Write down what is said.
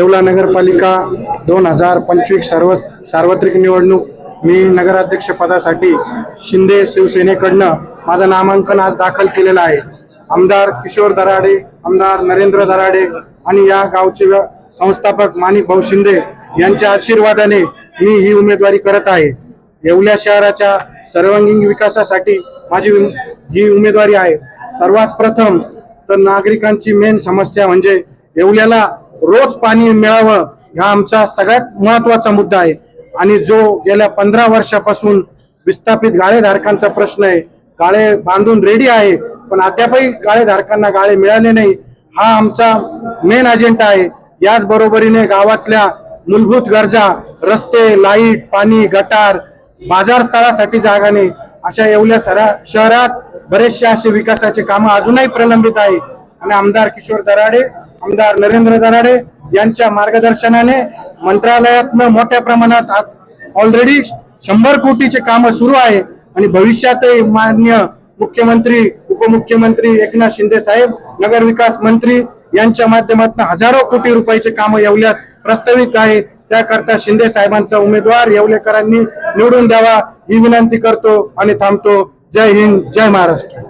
येवला नगरपालिका दोन हजार पंचवीस सर्व सार्वत्रिक निवडणूक मी नगराध्यक्ष पदासाठी शिंदे शिवसेनेकडनं माझं नामांकन आज दाखल केलेलं आहे. आमदार किशोर दराडे आमदार नरेंद्र दराडे आणि या गावचे संस्थापक माणिक भाऊ शिंदे यांच्या आशीर्वादाने मी ही उमेदवारी करत आहे. येवल्या शहराच्या सर्वांगीण विकासासाठी माझी ही उमेदवारी आहे. सर्वात प्रथम तर नागरिकांची मेन समस्या म्हणजे येवल्याला रोज पाणी मिळावं हा आमचा सगळ्यात महत्त्वाचा मुद्दा आहे. आणि जो गेल्या पंधरा वर्षापासून विस्थापित गाळेधारकांचा प्रश्न आहे गाळे बांधून रेडी आहे पण अद्यापही गाळेधारकांना गाळे मिळाले नाही हा आमचा मेन अजेंडा आहे. याच बरोबरीने गावातल्या मूलभूत गरजा रस्ते लाइट पाणी गटार बाजार स्थळासाठी जागा नाही. अशा एवढ्या सरा शहरात बरेचसे असे विकासाचे कामं अजूनही प्रलंबित आहे. आणि आमदार किशोर दराडे आमदार नरेंद्र दराडे यांच्या मार्गदर्शनाने मंत्रालयातनं मोठ्या प्रमाणात ऑलरेडी शंभर कोटीचे कामं सुरू आहे. आणि भविष्यातही मान्य मुख्यमंत्री उपमुख्यमंत्री एकनाथ शिंदे साहेब नगर विकास मंत्री यांच्या माध्यमातून हजारो कोटी रुपयाचे कामं येवल्यात प्रस्तावित आहे. त्याकरता शिंदे साहेबांचा उमेदवार येवलेकरांनी निवडून द्यावा ही विनंती करतो आणि थांबतो. जय हिंद जय महाराष्ट्र.